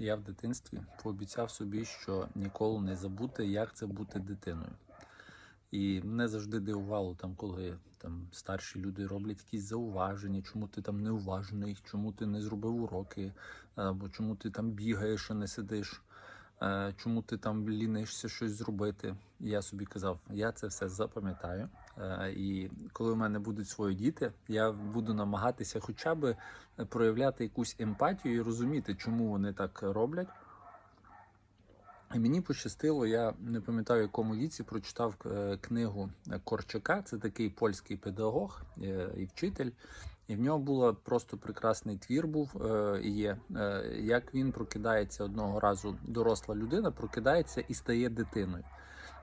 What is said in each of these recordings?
Я в дитинстві пообіцяв собі, що ніколи не забути, як це бути дитиною. І мене завжди дивувало, там, коли там старші люди роблять якісь зауваження, чому ти там неуважний, чому ти не зробив уроки, або чому ти там бігаєш, а не сидиш, чому ти там лінишся щось зробити. Я собі казав, я це все запам'ятаю. Е, І коли в мене будуть свої діти, я буду намагатися хоча б проявляти якусь емпатію і розуміти, чому вони так роблять. Мені пощастило, я не пам'ятаю, якому віці прочитав е, книгу Корчака. Це такий польський педагог е, і вчитель. І в нього було просто прекрасний твір був е, є. е, Як він прокидається одного разу, доросла людина прокидається і стає дитиною.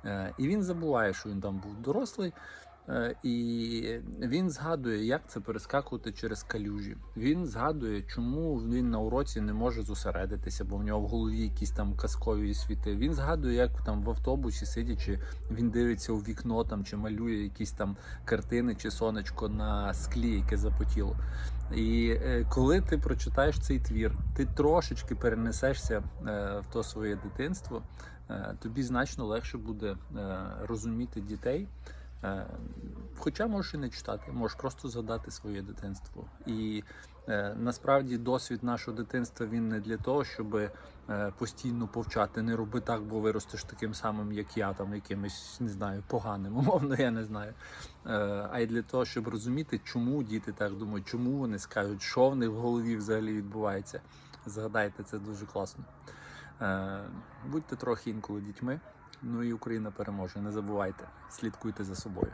Е, І він забуває, що він там був дорослий. Е, І він згадує, як це перескакувати через калюжі. Він згадує, чому він на уроці не може зосередитися, бо в нього в голові якісь там казкові світи. Він згадує, як там в автобусі сидячи, він дивиться у вікно там чи малює якісь там картини чи сонечко на склі, яке запотіло. І е, коли ти прочитаєш цей твір, ти трошечки перенесешся е, в то своє дитинство, тобі значно легше буде розуміти дітей. Е, Хоча можеш і не читати, можеш просто згадати своє дитинство. І е, насправді досвід нашого дитинства він не для того, щоб е, постійно повчати, не роби так, бо виростеш таким самим, як я, там якимось не знаю, поганим, умовно, я не знаю. Е, а й для того, щоб розуміти, чому діти так думають, чому вони скажуть, що в них в голові взагалі відбувається. Згадайте, це дуже класно. Е, Будьте трохи інколи дітьми. Ну і Україна переможе. Не забувайте, слідкуйте за собою.